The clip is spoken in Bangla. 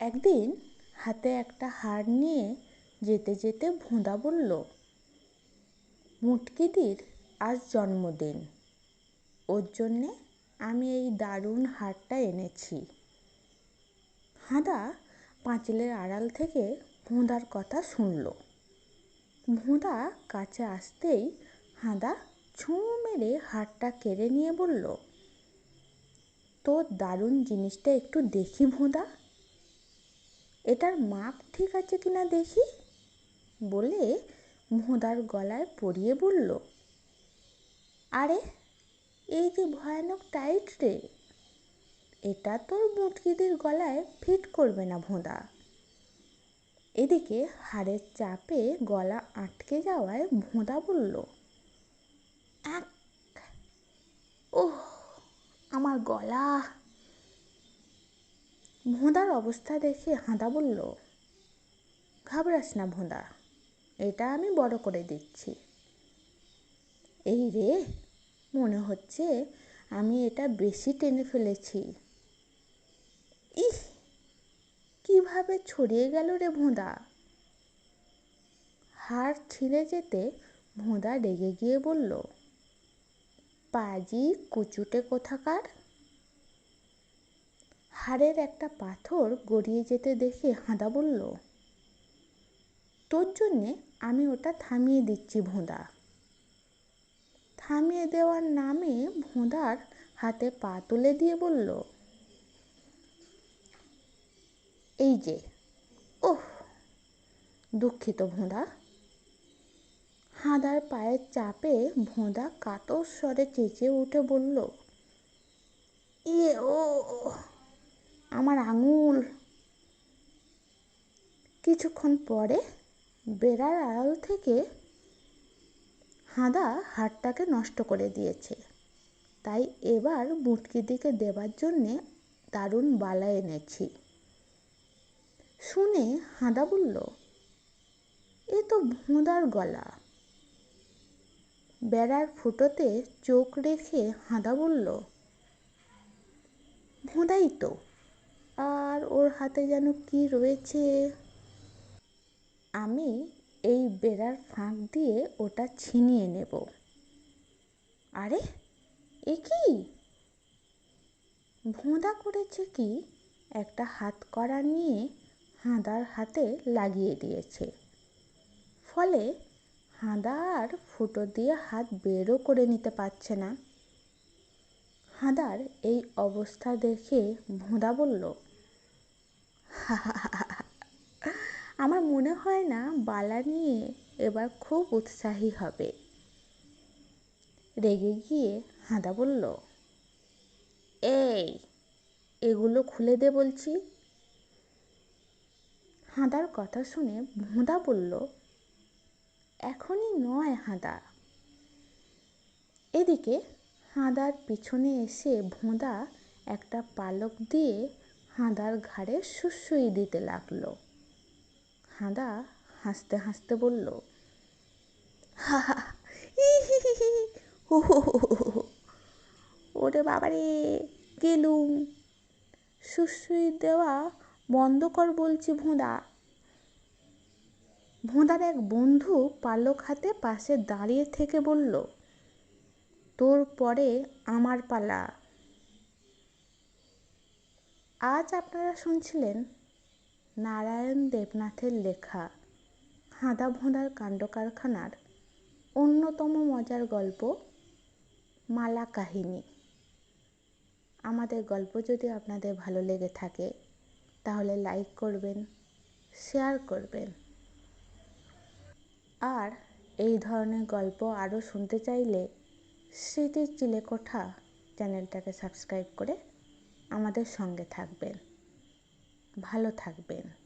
একদিন হাতে একটা হার নিয়ে যেতে যেতে ভোঁদা বলল, মুটকিদির, আজ জন্মদিন। ওর জন্যে আমি এই দারুণ হারটা এনেছি। হাঁদা পাঁচিলের আড়াল থেকে ভোঁদার কথা শুনল। ভোঁদা কাছে আসতেই হাঁদা ছুঁ মেরে হারটা কেড়ে নিয়ে বলল, তোর দারুণ জিনিসটা একটু দেখি ভোঁদা। এটার মাপ ঠিক আছে কিনা দেখি? বলে ভোঁদার গলায় পরিয়ে বলল, আরে, এই যে ভয়ানক টাইট রে, এটা তোর মুটকিদের গলায় ফিট করবে না ভোঁদা এদিকে হাড়ের চাপে গলা আটকে যাওয়ায় ভোঁদা বলল এক ওহ, আমার গলা ভোঁদার অবস্থা দেখে হাঁদা বলল, ঘাবড়াস না ভোঁদা, এটা আমি বড় করে দিচ্ছি। এই রে, মনে হচ্ছে আমি এটা বেশি টেনে ফেলেছি। ইহ, কীভাবে ছড়িয়ে গেল রে ভোঁদা? হাড় ছিঁড়ে যেতে ভোঁদা রেগে গিয়ে বলল, পাজি কুচুটে কোথাকার? হাড়ের একটা পাথর গড়িয়ে যেতে দেখে হাঁদা বলল, তোর জন্যে আমি ওটা থামিয়ে দিচ্ছি ভোঁদা। থামিয়ে দেওয়ার নামে ভোঁদার হাতে পা তুলে দিয়ে বলল, এই যে, ওহ, দুঃখিত ভোঁদা। হাঁদার পায়ের চাপে ভোঁদা কাতর স্বরে চেঁচিয়ে উঠে বলল ইয়ে ও আমার আঙুল। কিছুক্ষণ পরে বেড়ার আড়াল থেকে হাঁদা হাড়টাকে নষ্ট করে দিয়েছে। তাই এবার দিকে দেবার জন্যে দারুণ বালা এনেছি। শুনে হাঁদা বলল, এ তো ভোঁদার গলা। বেড়ার ফুটোতে চোখ রেখে হাঁদা বলল, ভোঁদাই তো। আর ওর হাতে যেন কি রয়েছে? আমি এই বেড়ার ফাঁক দিয়ে ওটা ছিনিয়ে নেব। আরে, এ কি? ভোঁদা করেছে কি? একটা হাত করা নিয়ে হাঁদার হাতে লাগিয়ে দিয়েছে। ফলে হাঁদা আর ফুটো দিয়ে হাত বেরও করে নিতে পারছে না। হাঁদার এই অবস্থা দেখে ভোঁদা বলল আমার মনে হয় না বালা নিয়ে এবার খুব উৎসাহী হবে। রেগে গিয়ে হাঁদা বলল, এই, এগুলো খুলে দে বলছি। হাঁদার কথা শুনে ভোঁদা বলল, এখনই নয় হাঁদা। এদিকে হাঁদার পিছনে এসে ভোঁদা একটা পালক দিয়ে হাঁদার ঘাড়ে সুসুই দিতে লাগল। হাঁদা হাসতে হাসতে বলল, হা হা ওরে বাবারে, গেলুম। সুসুই দেওয়া বন্ধ কর বলছি ভোঁদা। ভোঁদার এক বন্ধু পালক হাতে পাশে দাঁড়িয়ে থেকে বলল তোর পরে আমার পালা। আজ আপনারা শুনছিলেন নারায়ণ দেবনাথের লেখা হাঁদা কাণ্ড কারখানার অন্যতম মজার গল্প মালা কাহিনী। আমাদের গল্প যদি আপনাদের ভালো লেগে থাকে, তাহলে লাইক করবেন শেয়ার করবেন। আর এই ধরনের গল্প আরও শুনতে চাইলে স্মৃতির চিলেকোঠা চ্যানেলটাকে সাবস্ক্রাইব করে আমাদের সঙ্গে থাকবেন। ভালো থাকবেন।